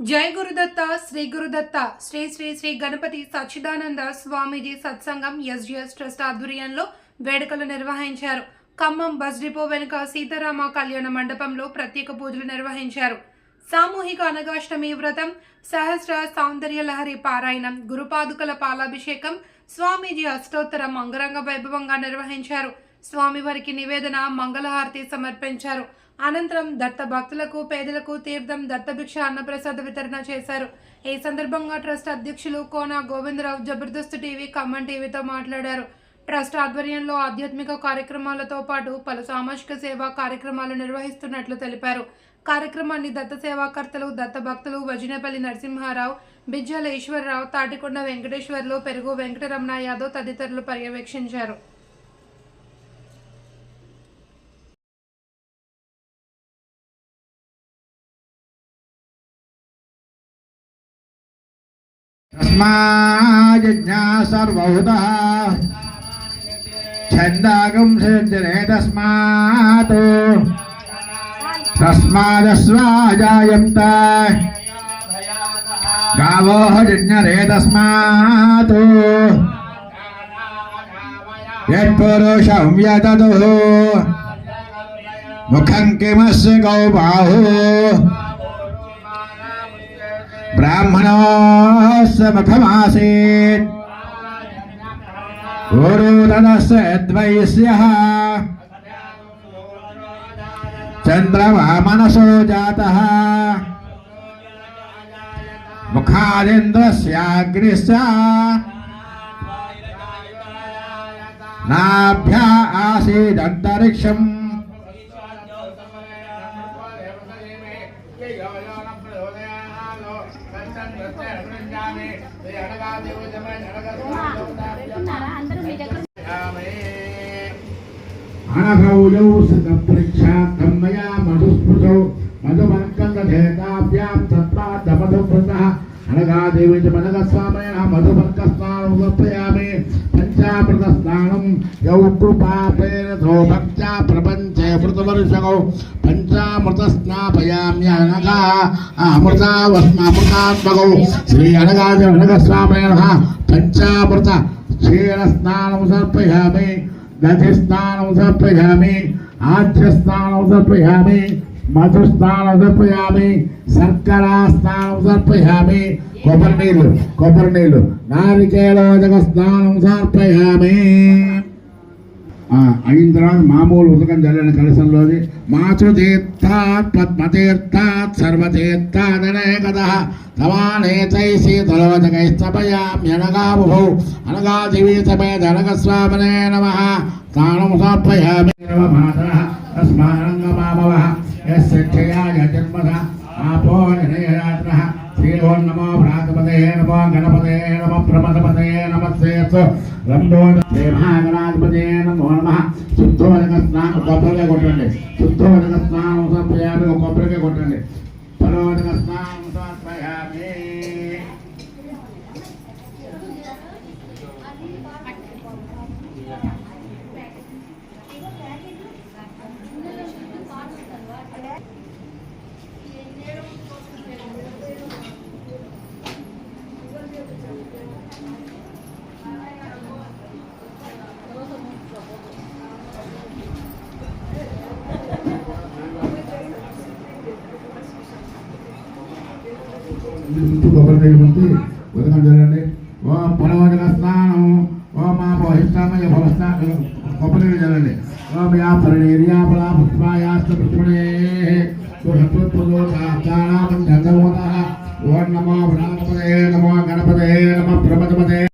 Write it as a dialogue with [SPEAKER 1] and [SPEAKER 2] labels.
[SPEAKER 1] జై గురుదత్త శ్రీ గురుదత్త శ్రీ శ్రీ శ్రీ గణపతి సచ్చిదానంద స్వామీజీ సత్సంగం SGS trust ఆధ్వర్యంలో వేడుకలు నిర్వహించారు. ఖమ్మం బస్ డిపో వెనుక సీతారామ కళ్యాణ మండపంలో ప్రత్యేక పూజలు నిర్వహించారు. సామూహిక అనగాష్టమి వ్రతం సహస్ర సౌందర్య లహరి పారాయణం గురుపాదుకల పాలాభిషేకం స్వామీజీ అష్టోత్తరం అంగరంగ వైభవంగా నిర్వహించారు. స్వామివారికి నివేదన మంగళహారతి సమర్పించారు. అనంతరం దత్త భక్తులకు పేదలకు తీర్థం దత్తభిక్ష అన్నప్రసాద వితరణ చేశారు. ఈ సందర్భంగా ట్రస్ట్ అధ్యక్షులు కోన గోవిందరావు జబర్దస్త్ టీవీ ఖమ్మం టీవీతో మాట్లాడారు. ట్రస్ట్ ఆధ్వర్యంలో ఆధ్యాత్మిక కార్యక్రమాలతో పాటు పలు సామాజిక సేవా కార్యక్రమాలు నిర్వహిస్తున్నట్లు తెలిపారు. కార్యక్రమాన్ని దత్త సేవాకర్తలు దత్త భక్తులు వజినపల్లి నరసింహారావు బిజ్జల ఈశ్వరరావు తాటికొండ వెంకటేశ్వర్లు పెరుగు వెంకటరమణ యాదవ్ తదితరులు పర్యవేక్షించారు.
[SPEAKER 2] तस्माज्ञा सर्वभूतः छन्दागं सिद्धिरे तस्मात् तस्मादस्वाजायन्त गावो जज्ञरे तस्मात् यत्पुरुषं यदतुः मुखं किमस्य गौ बाहु ब्राह्मणो समखमासीत् गुरुदनस्य द्वयस्यः चन्द्रवामनसो जातः। मुखादिन्द्रस्याग्निश्च। नाभ्या आसीदंतरक्ष అనఘౌజౌ సగప్రక్షాతం మయా మధుస్పృశౌ మధుమర్కంగధేతాభ్యాం తత్పాదమధుపృతః అనగాదేవి చ మనగస్వామయ మధుమర్కస్నానం సమర్పయామి పంచామృత స్నానం యౌ కృపాపేన భక్త్యా ప్రపంచే మృతవర్షగౌ పంచామృత స్నాపయామి అనగా అమృతావస్మామృతాత్మగౌ శ్రీ అనగాదేవి అనగస్వామయ పంచామృత. క్షీర స్నానం సమర్పయామి దధిస్నానం సమర్పయామి ఆధ్యస్నానం సమర్పయామి మధుస్నానం సమర్పయామి శర్కరా స్నానం సమర్పయామి. కొబ్బరి నీళ్ళు కొబ్బరి నీళ్ళు. నారికేళోదక స్నానం సమర్పయామి. అయిన తర్వాత మామూలు ఉదకం చల్లని కలసంలోది మాతృతీర్థాత్ పద్మతీర్థాత్ సర్వతీర్థాదనే కదా తవానేతై శీతలోదకైస్తపయామ్యనగాబుభౌ అనగా దివీ అనగస్వామనే నమ. తానం సమర్పయామి మాతరः. తస్మానంగమామవः యస్యక్షయాయ జన్మద ఆపో నినయయాత్రः శ్రీలో నమో భ్రాతపదే నమో గణపతే నమ ప్రమదపతే నమస్తేస్తు రంభో దేవాగణాధిపతే నమో నమ. శుద్ధోదక స్నానం కొబ్బరిగా కొట్టండి. శుద్ధోదక స్నానం సమర్పయామి ఒక కొట్టండి. ముందు కొబ్బరి దగ్గర ముందు ఉదకం చల్లండి ఓం పరవజన స్నానం ఓం మా బహిష్టామయ భవస్నానం కొబ్బరి నీళ్ళు చల్లండి. యా పరిణీర్యా పుష్పాయాస్త పుష్పణే